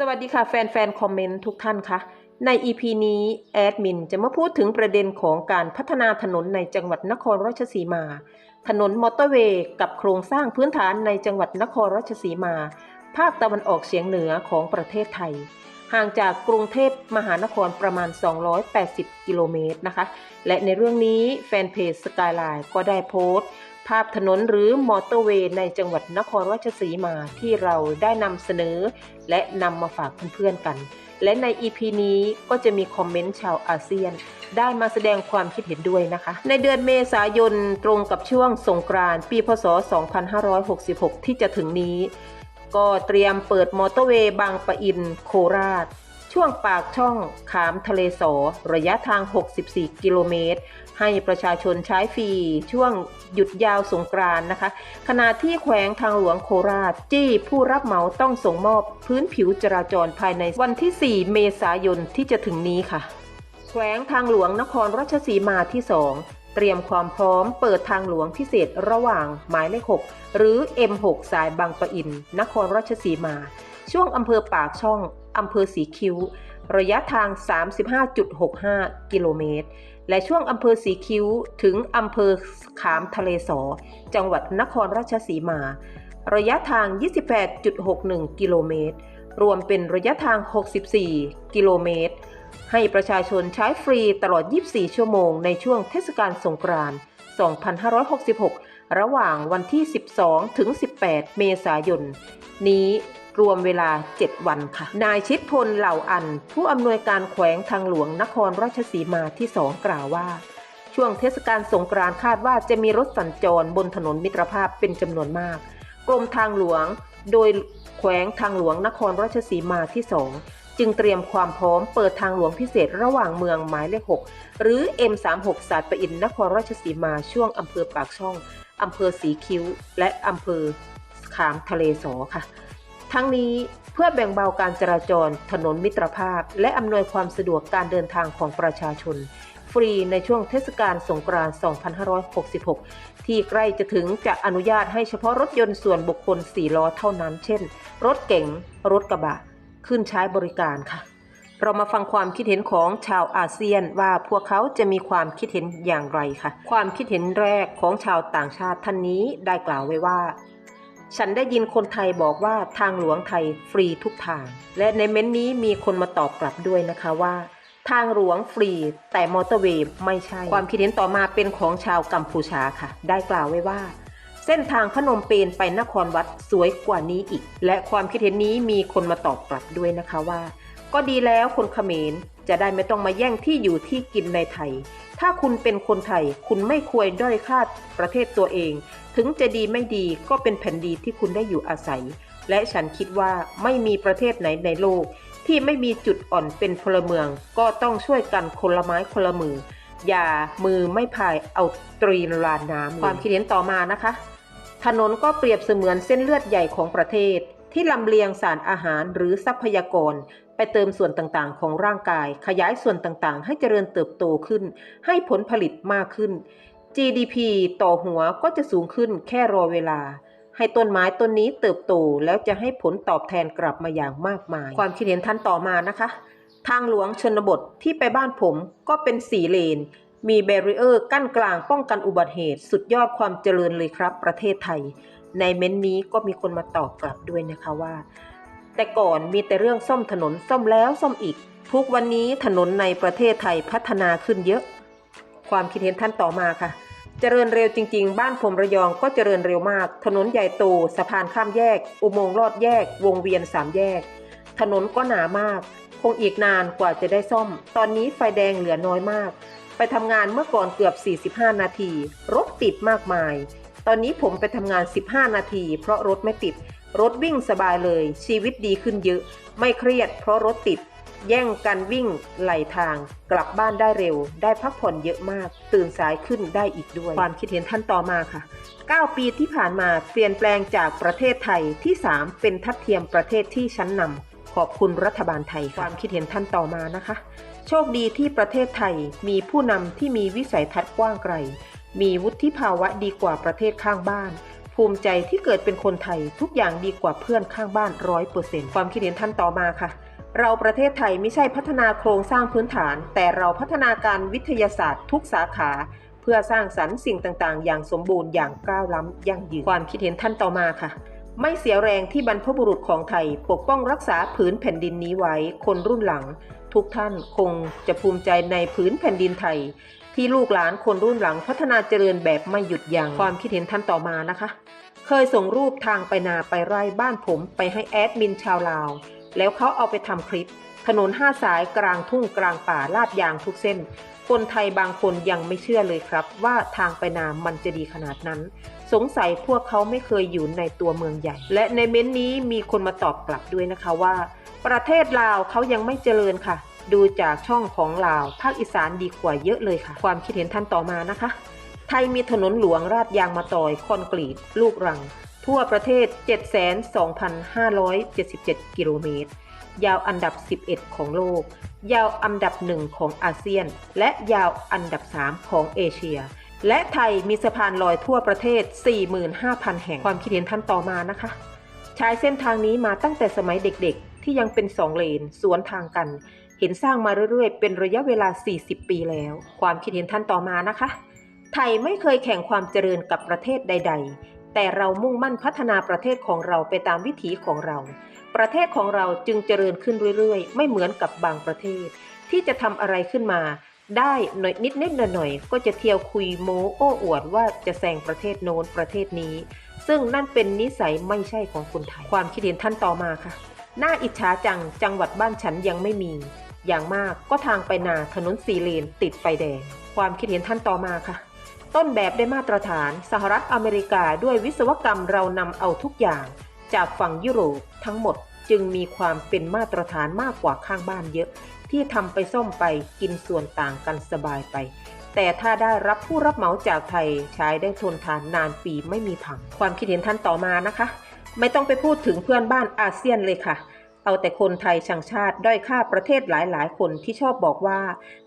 สวัสดีค่ะแฟนๆ คอมเมนต์ทุกท่านคะใน EP นี้แอดมินจะมาพูดถึงประเด็นของการพัฒนาถนนในจังหวัดนครราชสีมา ถนนมอเตอร์เวย์กับโครงสร้างพื้นฐานในจังหวัดนครราชสีมา ภาคตะวันออกเฉียงเหนือของประเทศไทย ห่างจากกรุงเทพมหานครประมาณ 280 กิโลเมตรนะคะ และในเรื่องนี้แฟนเพจสกายไลน์ก็ได้โพสต์ ภาพถนนหรือมอเตอร์เวย์ในจังหวัดนครราชสีมาที่เราได้นำเสนอ และนำมาฝากเพื่อนๆกัน และใน EP นี้ก็จะมีคอมเมนต์ชาวอาเซียน ได้มาแสดงความคิดเห็นด้วยนะคะ ในเดือนเมษายนตรงกับช่วงสงกรานต์ปีพศ 2566 ที่จะถึงนี้ ก็เตรียมเปิดมอเตอร์เวย์บางปะอินโคราช ช่วงปากช่องขามทะเลสอระยะทาง 64 กิโลเมตร ให้ประชาชนใช้ฟรี ช่วงหยุดยาวสงกรานนะคะ ขณะที่แขวงทางหลวงโคราช จี้ผู้รับเหมาต้องส่งมอบพื้นผิวจราจรภายในวันที่ 4 เมษายนที่จะถึงนี้ค่ะ แขวงทางหลวงนครราชสีมาที่ 2เตรียมความพร้อมเปิดทางหลวงพิเศษระหว่างหมายเลข 6 หรือ M6 สายบางปะอิน นครราชสีมา ช่วงอำเภอปากช่อง อำเภอสีคิ้ว ระยะทาง 35.65 กิโลเมตร และช่วงอำเภอสีคิ้วถึงอำเภอขามทะเลสอ จังหวัดนครราชสีมา ระยะทาง 28.61 กิโลเมตร รวมเป็นระยะทาง 64 กิโลเมตร ให้ประชาชนใช้ฟรีตลอด 24 ชั่วโมงในช่วงเทศกาลสงกรานต์ 2566 ระหว่างวันที่ 12 ถึง 18 เมษายน นี้ รวมเวลา 7 วันค่ะ นายชิดพลเหล่าอัน ผู้อำนวยการแขวงทางหลวงนครราชสีมาที่2กล่าวว่า ช่วงเทศกาลสงกรานต์คาดว่าจะมีรถสัญจรบนถนนมิตรภาพเป็นจำนวนมาก กรมทางหลวง โดยแขวงทางหลวงนครราชสีมาที่2จึงเตรียมความพร้อมเปิดทางหลวงพิเศษระหว่างเมืองหมายเลข 6 หรือ M36 สาดประอินนครราชสีมาช่วงอำเภอปากช่องอำเภอสีคิ้ว และอำเภอขามทะเลสอค่ะ ทั้งนี้เพื่อแบ่งเบาการจราจรถนนมิตรภาพ และอำนวยความสะดวกการเดินทางของประชาชน ฟรีในช่วงเทศกาลสงกรานต์ 2566 ที่ใกล้จะถึงจะอนุญาตให้เฉพาะรถยนต์ส่วนบุคคล 4 ล้อเท่านั้น เช่น รถเก๋ง รถกระบะ ขึ้นใช้บริการค่ะ เรามาฟังความคิดเห็นของชาวอาเซียนว่าพวกเขาจะมีความคิดเห็นอย่างไรค่ะความคิดเห็นแรกของชาวต่างชาติท่านนี้ได้กล่าวไว้ว่า ฉันได้ยินคนไทยบอกว่าทางหลวงไทยฟรีทุกทาง และในเม้นต์นี้มีคนมาตอบกลับด้วยนะคะว่า ทางหลวงฟรี แต่มอเตอร์เวย์ไม่ใช่ ความคิดเห็นต่อมาเป็นของชาวกัมพูชาค่ะ ได้กล่าวไว้ว่า เส้นทางพนมเปญไปนครวัดสวยกว่านี้อีก และความคิดเห็นนี้มีคนมาตอบกลับด้วยนะคะว่า ก็ดีแล้วคนเขมร จะได้ไม่ต้องมาแย่งที่อยู่ที่กินในไทย ถ้าคุณเป็นคนไทย คุณไม่ควรด้อยค่าประเทศตัวเอง ถึงจะดีไม่ดีก็เป็นแผ่นดินที่คุณได้อยู่อาศัย และฉันคิดว่าไม่มีประเทศไหนในโลก ที่ไม่มีจุดอ่อนเป็นพลเมือง ก็ต้องช่วยกันคนละไม้คนละมือ อย่ามือไม่พายเอาตรีนลานน้ำความคิดเห็นต่อมานะคะ ถนนก็เปรียบเสมือนเส้นเลือดใหญ่ของประเทศ ที่ลำเลียงสารอาหารหรือทรัพยากร ไปเติมส่วนต่างๆ ของร่างกาย ขยายส่วนต่างๆ ให้เจริญเติบโตขึ้น ให้ผลผลิตมากขึ้น GDP ต่อหัวก็จะสูงขึ้นแค่รอเวลา ให้ต้นไม้ต้นนี้เติบโตแล้วจะให้ผลตอบแทนกลับมาอย่างมากมาย ความคิดเห็นท่านต่อมานะคะ ทางหลวงชนบทที่ไปบ้านผมก็เป็นสีเลน มีแบรีเออร์กั้นกลางป้องกันอุบัติเหตุ สุดยอดความเจริญเลยครับ ประเทศไทย ในเม้นต์นี้ก็มีคนมาตอบกลับด้วยนะคะว่า แต่ก่อนมีแต่เรื่องซ่อมถนนซ่อมแล้วซ่อมอีก ทุกวันนี้ถนนในประเทศไทยพัฒนาขึ้นเยอะ ความคิดเห็นท่านต่อมาค่ะ เจริญเร็วจริง ๆ บ้านผมระยองก็เจริญเร็วมาก ถนนใหญ่โตสะพานข้ามแยก อุโมงค์ลอดแยก วงเวียนสามแยก ถนนก็หนามาก คงอีกนานกว่าจะได้ซ่อม ตอนนี้ไฟแดงเหลือน้อยมากไปทำงานเมื่อก่อนเกือบ 45 นาที รถติดมากมาย ตอนนี้ผมไปทำงาน 15 นาที เพราะรถไม่ติด รถวิ่งสบายเลย ชีวิตดีขึ้นเยอะ ไม่เครียด เพราะรถติด แย่งกันวิ่งไหลทาง กลับบ้านได้เร็ว ได้พักผ่อนเยอะมาก ตื่นสายขึ้นได้อีกด้วย ความคิดเห็นท่านต่อมาค่ะ 9 ปีที่ผ่านมาเปลี่ยนแปลงจากประเทศไทยที่ 3 เป็นทัดเทียมประเทศที่ชั้นนำขอบคุณรัฐบาลไทยค่ะความคิดเห็นท่านต่อมานะคะ โชคดีที่ประเทศไทยมีผู้นำที่มีวิสัยทัศน์กว้างไกล มีวุฒิภาวะดีกว่าประเทศข้างบ้าน ภูมิใจที่เกิดเป็นคนไทยทุกอย่างดีกว่าเพื่อนข้างบ้านร้อยเปอร์เซ็นต์ความคิดเห็นท่านต่อมาค่ะ เราประเทศไทยไม่ใช่พัฒนาโครงสร้างพื้นฐาน แต่เราพัฒนาการวิทยาศาสตร์ทุกสาขา เพื่อสร้างสรรค์สิ่งต่างๆ อย่างสมบูรณ์อย่างก้าวล้ำยั่งยืนความคิดเห็นท่านต่อมาค่ะไม่เสียแรงที่บรรพบุรุษของไทย ปกป้องรักษาผืนแผ่นดินนี้ไว้ คนรุ่นหลัง ทุกท่านคงจะภูมิใจในผืนแผ่นดินไทย ที่ลูกหลานคนรุ่นหลังพัฒนาเจริญแบบไม่หยุดยัง้งความคิดเห็นท่านต่อมานะคะ เคยส่งรูปทางไปนาไปไร่บ้านผมไปให้แอดมินชาวลาว แล้วเขาเอาไปทำคลิป ถนนห้าสายกลางทุ่งกลางป่าลาดยางทุกเส้น คนไทยบางคนยังไม่เชื่อเลยครับ ว่าทางไปนามันจะดีขนาดนั้น สงสัยพวกเขาไม่เคยอยู่ในตัวเมืองใหญ่ และในเม้นต์นี้มีคนมาตอบกลับด้วยนะคะว่า ประเทศลาวเขายังไม่เจริญค่ะ ดูจากช่องของลาวภาคอีสานดีกว่าเยอะเลยค่ะ ความคิดเห็นท่านต่อมานะคะ ไทยมีถนนหลวงราดยางมาตอยคอนกรีต ลูกรัง ทั่วประเทศ 72,577 กิโลเมตร ยาวอันดับ 11 ของโลก ยาวอันดับหนึ่งของอาเซียน และยาวอันดับ 3 ของเอเชีย และไทยมีสะพานลอยทั่วประเทศ 45,000 แห่งความคิดเห็นท่านต่อมานะคะ ใช้เส้นทางนี้มาตั้งแต่สมัยเด็กๆ ที่ยังเป็นสองเลน สวนทางกัน เห็นสร้างมาเรื่อยๆ เป็นระยะเวลา 40 ปีแล้ว ความคิดเห็นท่านต่อมานะคะ ไทยไม่เคยแข่งความเจริญกับประเทศใด ๆ แต่เรามุ่งมั่นพัฒนาประเทศของเราไปตามวิถีของเรา ประเทศของเราจึงเจริญขึ้นเรื่อยๆ ไม่เหมือนกับบางประเทศ ที่จะทำอะไรขึ้นมา ได้หน่อยนิดนิดหน่อยๆก็จะเที่ยวคุยโม้โอ้อวดว่าจะแซงประเทศโน้นประเทศนี้ ซึ่งนั่นเป็นนิสัยไม่ใช่ของคนไทย ความคิดเห็นท่านต่อมาค่ะ น่าอิจฉาจังจังหวัดบ้านฉันยังไม่มี อย่างมากก็ทางไปนาถนนสีเลนติดไฟแดง ความคิดเห็นท่านต่อมาค่ะ ต้นแบบได้มาตรฐานสหรัฐอเมริกาด้วยวิศวกรรมเรานำเอาทุกอย่าง จากฝั่งยุโรปทั้งหมดจึงมีความเป็นมาตรฐานมากกว่าข้างบ้านเยอะ ที่ทำไปซ่อมไปกินส่วนต่างกันสบายไป แต่ถ้าได้รับผู้รับเหมาจากไทยใช้ได้ทนทานนานปีไม่มีพัง ความคิดเห็นท่านต่อมานะคะ ไม่ต้องไปพูดถึงเพื่อนบ้านอาเซียนเลยค่ะ เอาแต่คนไทยช่างชาติด้อยค่าประเทศหลายๆ คนที่ชอบบอกว่า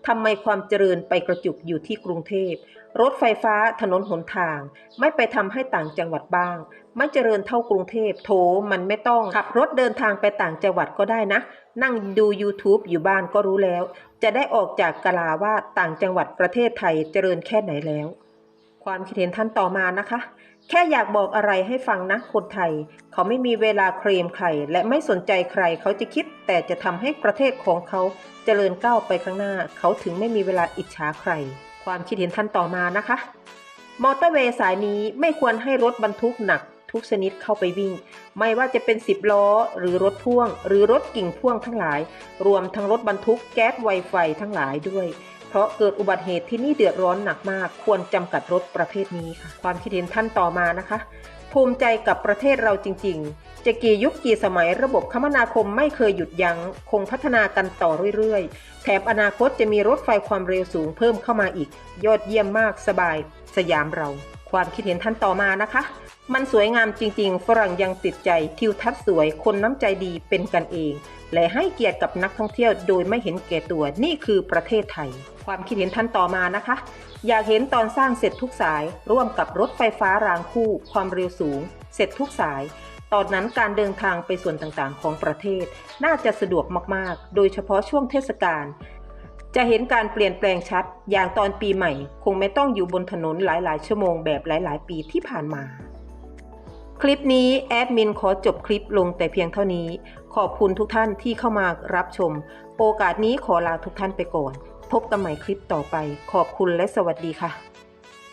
ทำไมความเจริญไปกระจุกอยู่ที่กรุงเทพ รถไฟฟ้าถนนหนทาง ไม่ไปทำให้ต่างจังหวัดบ้าง ไม่เจริญเท่ากรุงเทพโถมันไม่ต้องขับรถเดินทางไปต่างจังหวัดก็ได้นะ นั่งดู YouTube อยู่บ้านก็รู้แล้ว จะได้ออกจากกะลาว่าต่างจังหวัดประเทศไทยเจริญแค่ไหนแล้ว ความคิดเห็นท่านต่อมานะคะ แค่อยากบอกอะไรให้ฟังนะคนไทย เขาไม่มีเวลาเคลมใคร และไม่สนใจใครเขาจะคิด แต่จะทำให้ประเทศของเขาเจริญก้าวไปข้างหน้า เขาถึงไม่มีเวลาอิจฉาใคร ความคิดเห็นท่านต่อมานะคะ มอเตอร์เวย์สายนี้ไม่ควรให้รถบรรทุกหนักทุกชนิดเข้าไปวิ่ง ไม่ว่าจะเป็น 10 ล้อ หรือรถพ่วง หรือรถกิ่งพ่วงทั้งหลาย รวมทั้งรถบรรทุกแก๊สไวไฟทั้งหลายด้วย เพราะเกิดอุบัติเหตุที่นี่เดือดร้อนหนักมาก ควรจำกัดรถประเภทนี้ค่ะ ความคิดเห็นท่านต่อมานะคะ ภูมิใจกับประเทศเราจริง ๆ จะกี่ยุคกี่สมัยระบบคมนาคมไม่เคยหยุดยัง้ง คงพัฒนากันต่อเรื่อยๆ แถบอนาคตจะมีรถไฟความเร็วสูงเพิ่มเข้ามาอีก ยอดเยี่ยมมากสบายสยามเรา ความคิดเห็นท่านต่อมานะคะ มันสวยงามจริง ๆ ฝรั่งยังติดใจทิวทัศน์สวยคนน้ำใจดีเป็นกันเอง และให้เกียรติกับนักท่องเที่ยวโดยไม่เห็นแก่ตัวนี่คือประเทศไทย ความคิดเห็นท่านต่อมานะคะ อยากเห็นตอนสร้างเสร็จทุกสาย ร่วมกับรถไฟฟ้ารางคู่ ความเร็วสูง เสร็จทุกสายตอนนั้นการเดินทางไปส่วนต่างๆ ของประเทศ น่าจะสะดวกมากๆ โดยเฉพาะช่วงเทศกาล จะเห็นการเปลี่ยนแปลงชัด อย่างตอนปีใหม่ คงไม่ต้องอยู่บนถนนหลาย ๆ ชั่วโมงแบบหลาย ๆ ปีที่ผ่านมา คลิปนี้แอดมินขอจบคลิปลงแต่เพียงเท่านี้ ขอบคุณทุกท่านที่เข้ามารับชม โอกาสนี้ขอลาทุกท่านไปก่อน พบกันใหม่คลิปต่อไป ขอบคุณและสวัสดีค่ะ